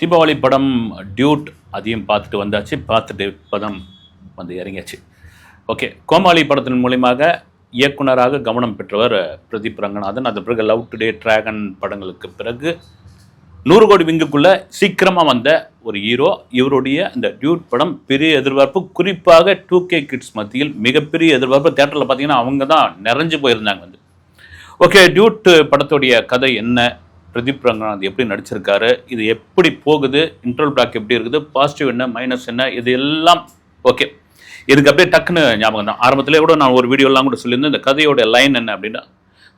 தீபாவளி படம் டியூட் அதையும் பார்த்துட்டு வந்தாச்சு பார்த்துட்டு படம் வந்து இறங்கியாச்சு. ஓகே கோமாளி படத்தின் மூலியமாக இயக்குனராக கவனம் பெற்றவர் பிரதீப் ரங்கநாதன். அது பிறகு லவ் டுடே டிராகன் படங்களுக்கு பிறகு நூறு கோடி விங்குக்குள்ளே சீக்கிரமாக வந்த ஒரு ஹீரோ இவருடைய இந்த டியூட் படம் பெரிய எதிர்பார்ப்பு. குறிப்பாக டூ கே கிட்ஸ் மத்தியில் மிகப்பெரிய எதிர்பார்ப்பு. தேட்டரில் பார்த்தீங்கன்னா அவங்க தான் நிறைஞ்சு போயிருந்தாங்க வந்து. ஓகே டியூட் படத்துடைய கதை என்ன? பிரதீப் ரங்கநாத் எப்படி நடிச்சிருக்காரு இது எப்படி போகுது இன்ட்ரோல் பிளாக் எப்படி இருக்குது பாசிட்டிவ் என்ன மைனஸ் என்ன இது எல்லாம் ஓகே இதுக்கு அப்படியே டக்குன்னு ஞாபகம் தான் ஆரம்பத்தில் கூட நான் ஒரு வீடியோலாம் கூட சொல்லியிருந்தேன் இந்த கதையோட லைன் என்ன அப்படின்னா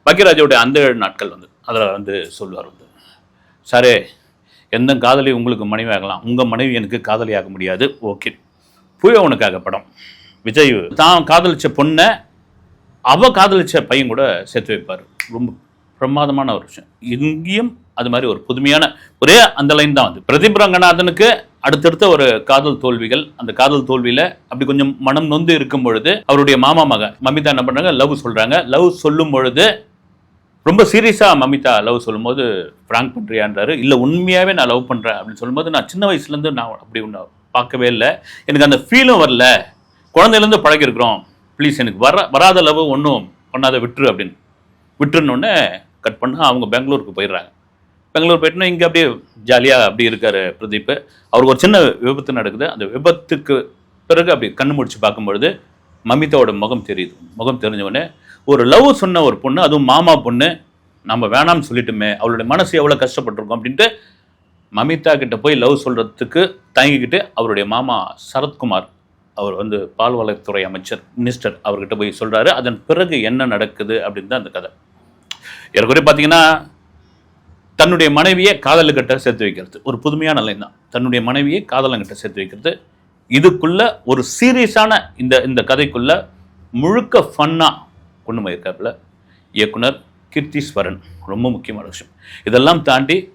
பாக்கியராஜோடைய அந்த ஏழு நாட்கள் வந்து அதில் வந்து சொல்லுவார் வந்து சாரே எந்த காதலி உங்களுக்கு மனைவியாகலாம்? உங்கள் மனைவி எனக்கு காதலியாக முடியாது. ஓகே புயவனுக்காக படம். விஜய் தான் காதலிச்ச பொண்ணை அவ காதலிச்ச பையன் கூட சேர்த்து வைப்பார். ரொம்ப பிரமாதமான ஒரு விஷயம். இங்கேயும் அது மாதிரி ஒரு புதுமையான ஒரே அந்த லைன் தான் வந்து. பிரதீப் ரங்கநாதனுக்கு அடுத்தடுத்த ஒரு காதல் தோல்விகள் அந்த காதல் தோல்வியில அப்படி கொஞ்சம் மனம் நொந்து இருக்கும் பொழுது அவருடைய மாமா மக மமிதா என்ன பண்றாங்க? லவ் சொல்றாங்க. லவ் சொல்லும் பொழுது ரொம்ப சீரியஸாக மமிதா லவ் சொல்லும்போது ஃப்ராங்க் பண்ணுறியான்றாரு இல்லை உண்மையாகவே நான் லவ் பண்ணுறேன் அப்படின்னு சொல்லும்போது நான் சின்ன வயசுலேருந்து நான் அப்படி ஒன்று பார்க்கவே இல்லை. எனக்கு அந்த ஃபீலும் வரல. குழந்தையிலேருந்து பழகிருக்கிறோம் ப்ளீஸ் எனக்கு வர வராத லவ் ஒன்றும் பண்ணாத விட்டுரு அப்படின்னு. விட்டுருன்னொடனே கட் பண்ணால் அவங்க பெங்களூருக்கு போயிடுறாங்க. பெங்களூர் போயிட்டுனா இங்கே அப்படியே ஜாலியாக அப்படி இருக்கார் பிரதீப். அவருக்கு ஒரு சின்ன விபத்து நடக்குது. அந்த விபத்துக்கு பிறகு அப்படி கண்ணு முடிச்சு பார்க்கும்பொழுது மமிதாவோட முகம் தெரியுது. முகம் தெரிஞ்சவொடனே ஒரு லவ் சொன்ன ஒரு பொண்ணு அதுவும் மாமா பொண்ணு நம்ம வேணாம்னு சொல்லிட்டுமே அவளுடைய மனசு எவ்வளோ கஷ்டப்பட்டிருக்கோம்? அப்படின்ட்டு மமிதா கிட்ட போய் லவ் சொல்கிறதுக்கு தயங்கிக்கிட்டு அவருடைய மாமா சரத்குமார் அவர் வந்து பால்வளத்துறை அமைச்சர் மினிஸ்டர் அவர்கிட்ட போய் சொல்கிறாரு அதன் பிறகு என்ன நடக்குது அப்படின்னு தான் அந்த கதை. ஏற்கனவே பார்த்தீங்கன்னா தன்னுடைய மனைவியை காதலுக்கிட்ட சேர்த்து வைக்கிறது. ஒரு புதுமையான லைன் தான் தன்னுடைய மனைவியை காதலங்கிட்ட சேர்த்து வைக்கிறது. இதுக்குள்ள ஒரு சீரியஸான இந்த இந்த கதைக்குள்ள முழுக்க ஃபன்னாக கொண்டு போயிருக்காப்புல இயக்குனர் கீர்த்திஸ்வரன். ரொம்ப முக்கியமான விஷயம். இதெல்லாம் தாண்டி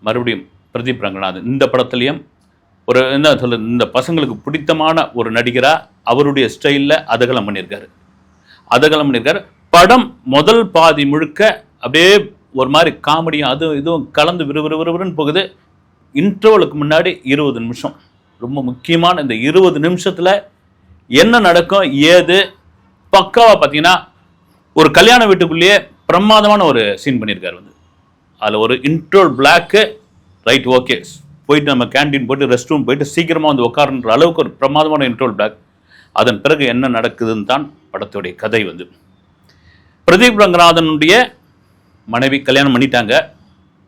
மறுபடியும் பிரதீப் ரங்கநாதன். இந்த படத்துலையும் ஒரு என்ன சொல்ல இந்த பசங்களுக்கு பிடித்தமான ஒரு நடிகராக அவருடைய ஸ்டைலில் அதகலம் பண்ணியிருக்காரு. அதகலம் பண்ணியிருக்காரு. படம் முதல் பாதி முழுக்க அப்படியே ஒரு மாதிரி காமெடியும் அதுவும் இதுவும் கலந்து விறுவிறுவிறுன்னு போகுது. இன்டர்வலுக்கு முன்னாடி இருபது நிமிஷம். ரொம்ப முக்கியமான இந்த இருபது நிமிஷத்தில் என்ன நடக்கும் ஏது? பக்காவாக பார்த்தீங்கன்னா ஒரு கல்யாண வீட்டுக்குள்ளேயே பிரமாதமான ஒரு சீன் பண்ணியிருக்காரு வந்து. அதில் ஒரு இன்ட்ரோல் பிளாக்கு ரைட் ஓகே போயிட்டு நம்ம கேண்டீன் போயிட்டு ரெஸ்ட் ரூம் போயிட்டு சீக்கிரமாக வந்து உட்காருன்ற அளவுக்கு ஒரு பிரமாதமான இன்ட்ரோல் பிளாக் அதன் பிறகு என்ன நடக்குதுன்னு தான் படத்துடைய கதை வந்து. பிரதீப் ரங்கநாதனுடைய மனைவி கல்யாணம் பண்ணிட்டாங்க.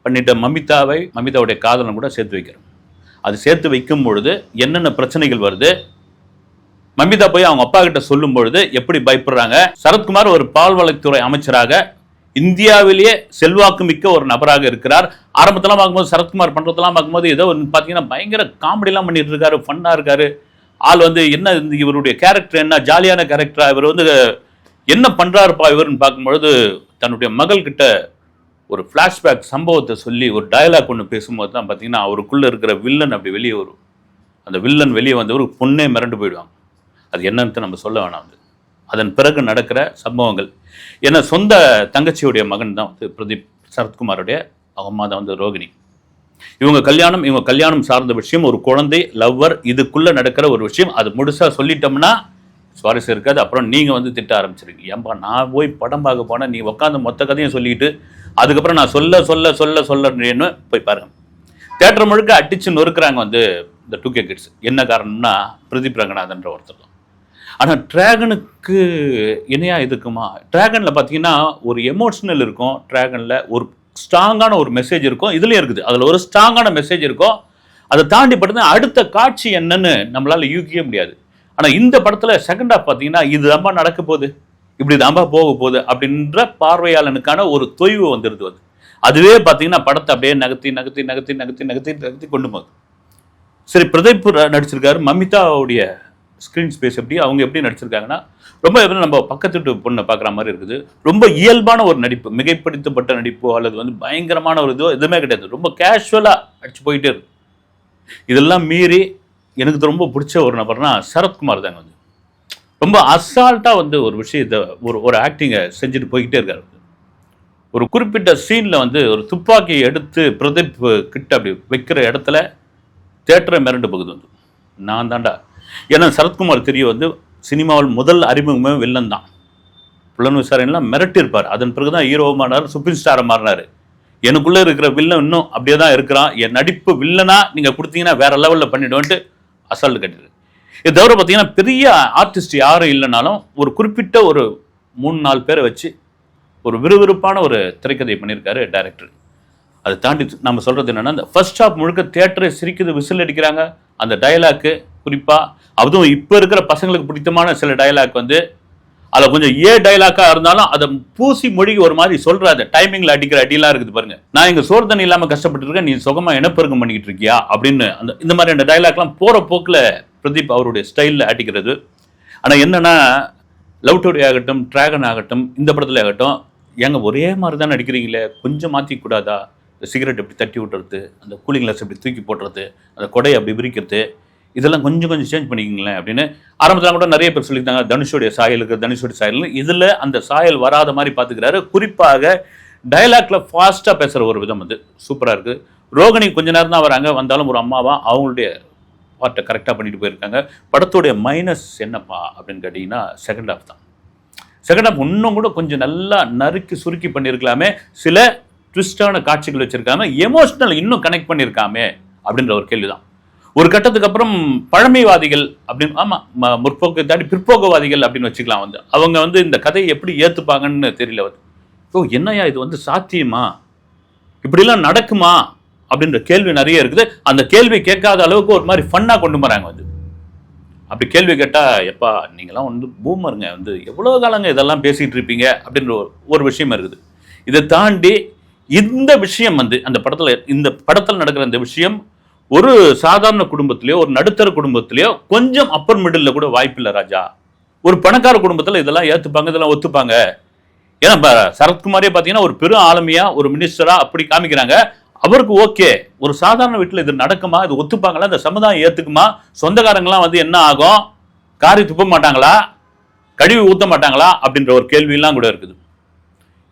பண்ணிட்ட மமிதாவை மமிதாவுடைய காதலன் கூட சேர்த்து வைக்கிறோம் அது சேர்த்து வைக்கும் பொழுது என்னென்ன பிரச்சனைகள் வருது? மமிதா போய் அவங்க அப்பா கிட்ட சொல்லும் பொழுது எப்படி பயப்படுறாங்க? சரத்குமார் ஒரு பால்வளத்துறை அமைச்சராக இந்தியாவிலேயே செல்வாக்கு மிக்க ஒரு நபராக இருக்கிறார். ஆரம்பத்தெல்லாம் பார்க்கும்போது சரத்குமார் பண்ணுறதெல்லாம் பார்க்கும்போது ஏதோ ஒன்று பார்த்தீங்கன்னா பயங்கர காமெடிலாம் பண்ணிட்டு இருக்காரு ஃபன்னாக இருக்காரு. ஆள் வந்து என்ன இவருடைய கேரக்டர் என்ன ஜாலியான கேரக்டரா இவர் வந்து என்ன பண்றாருப்பா இவருன்னு பார்க்கும்பொழுது தன்னுடைய மகள் கிட்ட ஒரு ஃப்ளாஷ்பேக் சம்பவத்தை சொல்லி ஒரு டயலாக் ஒன்று பேசும்போது தான் பார்த்தீங்கன்னா அவருக்குள்ள இருக்கிற வில்லன் அப்படி வெளியே வரும். அந்த வில்லன் வெளியே வந்தவர் பொண்ணே மிரண்டு போயிடுவாங்க. அது என்னன்னு நம்ம சொல்ல வேணாம் வந்து அதன் பிறகு நடக்கிற சம்பவங்கள். ஏன்னா சொந்த தங்கச்சியுடைய மகன் தான் வந்து பிரதீப் சரத்குமாருடைய அம்மா தான் வந்து ரோகிணி. இவங்க கல்யாணம் இவங்க கல்யாணம் சார்ந்த விஷயம் ஒரு குழந்தை லவ்வர் இதுக்குள்ள நடக்கிற ஒரு விஷயம் அது முழுசா சொல்லிட்டோம்னா சுவாரஸ்யம் இருக்காது. அப்புறம் நீங்கள் வந்து திட்ட ஆரம்பிச்சிருக்கீங்க ஏன்பா நான் போய் படம் பார்க்க போனால் நீ உட்காந்து மொத்த கதையும் சொல்லிட்டு அதுக்கப்புறம் நான் சொல்ல சொல்ல சொல்ல சொல்லன்னு போய் பாருங்க. தேட்டர் முழுக்க அடிச்சு நொறுக்கிறாங்க வந்து இந்த டூ கே கிட்ஸ். என்ன காரணம்னா பிரதீப் ரங்கநாதன்ற ஒருத்தர் தான். ஆனால் ட்ராகனுக்கு இணையாக இருக்குமா ட்ராகனில் பார்த்தீங்கன்னா ஒரு எமோஷனல் இருக்கும். ட்ராகனில் ஒரு ஸ்ட்ராங்கான ஒரு மெசேஜ் இருக்கும். இதுலேயும் இருக்குது. அதில் ஒரு ஸ்ட்ராங்கான மெசேஜ் இருக்கும். அதை தாண்டி பார்த்தீங்கன்னா அடுத்த காட்சி என்னன்னு நம்மளால் யூகிக்க முடியாது. ஆனால் இந்த படத்தில் செகண்ட் ஆஃப் பார்த்தீங்கன்னா இது தான்பா நடக்க போகுது இப்படி தான்பா போக போகுது அப்படின்ற பார்வையாளனுக்கான ஒரு தொய்வு வந்துடுது அது அதுவே பார்த்தீங்கன்னா படத்தை அப்படியே நகர்த்தி நகர்த்தி நகர்த்தி நகர்த்தி நகர்த்தி நகர்த்தி கொண்டு போகுது. சரி பிரதீப் நடிச்சிருக்காரு மமிதாவுடைய ஸ்க்ரீன் ஸ்பேஸ் எப்படி அவங்க எப்படி நடிச்சிருக்காங்கன்னா ரொம்ப எப்படி நம்ம பக்கத்து வீட்டு பொண்ணை பார்க்குற மாதிரி இருக்குது. ரொம்ப இயல்பான ஒரு நடிப்பு மிகைப்படுத்தப்பட்ட நடிப்போ அல்லது வந்து பயங்கரமான ஒரு இதோ எதுவுமே கிடையாது. ரொம்ப கேஷுவலாக அடிச்சு போயிட்டே இருக்கு. இதெல்லாம் மீறி எனக்கு இது ரொம்ப பிடிச்ச ஒரு நபர்னா சரத்குமார் தாங்க வந்து. ரொம்ப அசால்ட்டாக வந்து ஒரு விஷயத்தை ஒரு ஒரு ஆக்டிங்கை செஞ்சுட்டு போய்கிட்டே இருக்காரு ஒரு குறிப்பிட்ட சீனில் வந்து ஒரு துப்பாக்கியை எடுத்து பிரதீப் கிட்ட அப்படி வைக்கிற இடத்துல தேட்டரை மிரண்டு போகுது வந்து. நான் தாண்டா ஏன்னா சரத்குமார் தெரிய வந்து சினிமாவில் முதல் அறிமுகமே வில்லன் தான். புலன் விசாரணைலாம் மிரட்டியிருப்பார். அதன் பிறகு தான் ஹீரோமானார் சூப்பர் ஸ்டாரை மாறினார். எனக்குள்ளே இருக்கிற வில்லன் இன்னும் அப்படியே தான் இருக்கிறான். என் நடிப்பு வில்லனா நீங்கள் கொடுத்தீங்கன்னா வேறு லெவலில் பண்ணிவிடுவேன்ட்டு அசால்ட் கட்டிடு இது தவிர பார்த்தீங்கன்னா பெரிய ஆர்டிஸ்ட் யாரும் இல்லைனாலும் ஒரு குறிப்பிட்ட ஒரு மூணு நாலு பேரை வச்சு ஒரு விறுவிறுப்பான ஒரு திரைக்கதை பண்ணியிருக்காரு டைரக்டர் அதை தாண்டி நம்ம சொல்கிறது என்னென்னா இந்த ஃபர்ஸ்ட் ஹாப் முழுக்க தேட்டரை சிரிக்குது விசில் அடிக்கிறாங்க. அந்த டயலாக்கு குறிப்பாக அதுவும் இப்போ இருக்கிற பசங்களுக்கு பிடித்தமான சில டயலாக் வந்து அதில் கொஞ்சம் ஏ டைலாக்காக இருந்தாலும் அதை பூசி மொழி ஒரு மாதிரி சொல்கிற அந்த டைமிங்கில் அடிக்கிற அடியெல்லாம் இருக்குது பாருங்க. நான் இங்கே சோறு தண்ணி இல்லாமல் கஷ்டப்பட்டு இருக்கேன் நீ சுகமாக இனப்பெருக்கம் பண்ணிக்கிட்டு இருக்கியா? அப்படின்னு அந்த இந்த மாதிரி அந்த டைலாக்லாம் போகிற போக்கில் பிரதீப் அவருடைய ஸ்டைலில் அடிக்கிறது. ஆனால் என்னன்னா லவ் டோரி ஆகட்டும் ட்ராகன் ஆகட்டும் இந்த படத்துல ஆகட்டும் ஏங்க ஒரே மாதிரி தான் நடிக்கிறீங்களே கொஞ்சம் மாற்றிக்க கூடாதா? சிகரெட் இப்படி தட்டி விட்டுறது? அந்த கூலிங் கிளாஸ் இப்படி தூக்கி போடுறது அந்த கொடையை அப்படி விரிக்கிறது? இதெல்லாம் கொஞ்சம் கொஞ்சம் சேஞ்ச் பண்ணிக்கிங்களேன் அப்படின்னு ஆரம்பத்தில் கூட நிறைய பேர் சொல்லியிருந்தாங்க. தனுஷோடைய சாயலுக்கு தனுஷோடைய சாயல் இதில் அந்த சாயல் வராத மாதிரி பார்த்துக்கிறாரு. குறிப்பாக டயலாக்ல ஃபாஸ்ட்டாக பேசுகிற ஒரு விதம் வந்து சூப்பராக இருக்குது ரோகிணி கொஞ்ச நேரம் தான் வராங்க. வந்தாலும் ஒரு அம்மாவா அவங்களுடைய பார்ட்டை கரெக்டாக பண்ணிட்டு போயிருக்காங்க. படத்துடைய மைனஸ் என்னப்பா அப்படின்னு கேட்டிங்கன்னா செகண்ட் ஹாஃப் தான். செகண்ட் ஹாஃப் இன்னும் கூட கொஞ்சம் நல்லா நறுக்கி சுருக்கி பண்ணியிருக்கலாமே. சில ட்விஸ்டான காட்சிகள் வச்சிருக்காம எமோஷ்னல் இன்னும் கனெக்ட் பண்ணியிருக்காமே அப்படின்ற ஒரு கேள்வி தான் ஒரு கட்டத்துக்கு அப்புறம் பழமைவாதிகள் அப்படின்னு ஆமாம் ம- முற்போக்கு தாண்டி பிற்போக்குவாதிகள் அப்படின்னு வச்சுக்கலாம் வந்து. அவங்க வந்து இந்த கதையை எப்படி ஏற்றுப்பாங்கன்னு தெரியல வந்து. ஓ என்னய்யா இது வந்து சாத்தியமா? இப்படிலாம் நடக்குமா? அப்படின்ற கேள்வி நிறைய இருக்குது. அந்த கேள்வி கேட்காத அளவுக்கு ஒரு மாதிரி ஃபன்னாக கொண்டு வராங்க வந்து. அப்படி கேள்வி கேட்டால் எப்பா நீங்களாம் வந்து பூமருங்க. வந்து எவ்வளோ காலங்க இதெல்லாம் பேசிகிட்டு இருப்பீங்க? அப்படின்ற ஒரு ஒரு விஷயம் இருக்குது. இதை தாண்டி இந்த விஷயம் வந்து அந்த படத்தில் இந்த படத்தில் நடக்கிற இந்த விஷயம் ஒரு சாதாரண குடும்பத்திலேயோ ஒரு நடுத்தர குடும்பத்திலேயோ கொஞ்சம் அப்பர் மிடில் கூட வாய்ப்பில்லை ராஜா. ஒரு பணக்கார குடும்பத்தில் இதெல்லாம் ஏற்றுப்பாங்க இதெல்லாம் ஒத்துப்பாங்க. ஏன்னா சரத்குமாரே பார்த்தீங்கன்னா ஒரு பெரும் ஆளுமையா ஒரு மினிஸ்டரா அப்படி காமிக்கிறாங்க. அவருக்கு ஓகே. ஒரு சாதாரண வீட்டில் இது நடக்குமா இது ஒத்துப்பாங்களா இந்த சமுதாயம் ஏற்றுக்குமா சொந்தக்காரங்களாம் வந்து என்ன ஆகும்? காரி துப்ப மாட்டாங்களா? கழிவு ஊற்ற மாட்டாங்களா? அப்படின்ற ஒரு கேள்வியெல்லாம் கூட இருக்குது.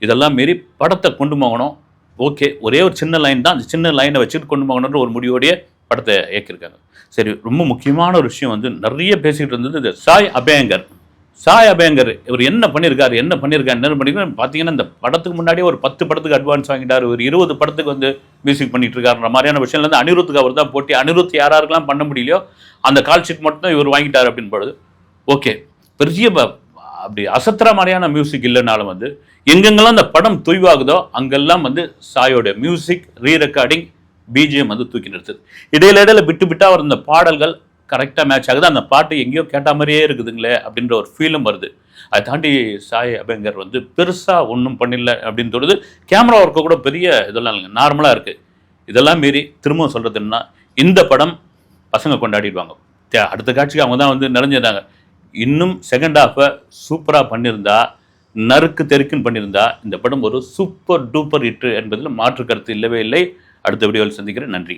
இதெல்லாம் மீறி படத்தை கொண்டு போகணும். ஓகே ஒரே ஒரு சின்ன லைன் தான். அந்த சின்ன லைனை வச்சுட்டு கொண்டு போகணுன்ற ஒரு முடிவோடைய படத்தை இயக்கியிருக்காங்க. சரி ரொம்ப முக்கியமான ஒரு விஷயம் வந்து நிறைய பேசிக்கிட்டு இருந்தது இந்த சாய் அபயங்கர் சாய் அபயங்கர் இவர் என்ன பண்ணியிருக்காரு என்ன பண்ணியிருக்காரு என்ன பண்ணியிருக்காரு? பார்த்தீங்கன்னா இந்த படத்துக்கு முன்னாடியே ஒரு பத்து படத்துக்கு அட்வான்ஸ் வாங்கிட்டார். ஒரு இருபது படத்துக்கு வந்து மியூசிக் பண்ணிட்டு இருக்காருன்ற மாதிரியான விஷயம் வந்து அனிருத்துக்கு அவர் தான் போட்டி. அனிருத் யாராருக்கெல்லாம் பண்ண முடியலையோ அந்த கால் ஷீட் மட்டும் தான் இவர் வாங்கிட்டார் அப்படின்னு பொழுது ஓகே பெரிய ப- அப்படி அசத்துற மாதிரியான மியூசிக் இல்லைனாலும் வந்து எங்கெங்கெல்லாம் அந்த படம் தொய்வாகுதோ அங்கெல்லாம் வந்து சாயோட மியூசிக் ரீ ரெக்கார்டிங் பிஜிஎம் வந்து தூக்கி நிறுத்துது. இடையில இடையில விட்டு விட்டா வர பாடல்கள் கரெக்டாக மேட்ச் ஆகுது. அந்த பாட்டு எங்கேயோ கேட்ட மாதிரியே இருக்குதுங்களே அப்படின்ற ஒரு ஃபீலும் வருது. அதை தாண்டி சாய் அபங்கர் வந்து பெருசாக ஒன்றும் பண்ணல அப்படின்னு தோணுது. கேமரா ஒர்க்கு கூட பெரிய இதெல்லாம் இல்லைங்க. நார்மலாக இருக்குது இதெல்லாம் மீறி திரும்பவும் சொல்கிறது இந்த படம் பசங்க கொண்டாடிடுவாங்க. தே- அடுத்த காட்சிக்கு அவங்க தான் வந்து நிறைஞ்சிருந்தாங்க இன்னும் செகண்ட் ஹாஃபை சூப்பராக பண்ணியிருந்தா நறுக்கு தெருக்குன்னு பண்ணியிருந்தா இந்த படம் ஒரு சூப்பர் டூப்பர் ஹிட் என்பதில் மாற்று கருத்து இல்லவே இல்லை. அடுத்த வீடியோவில் சந்திக்கிறேன். நன்றி.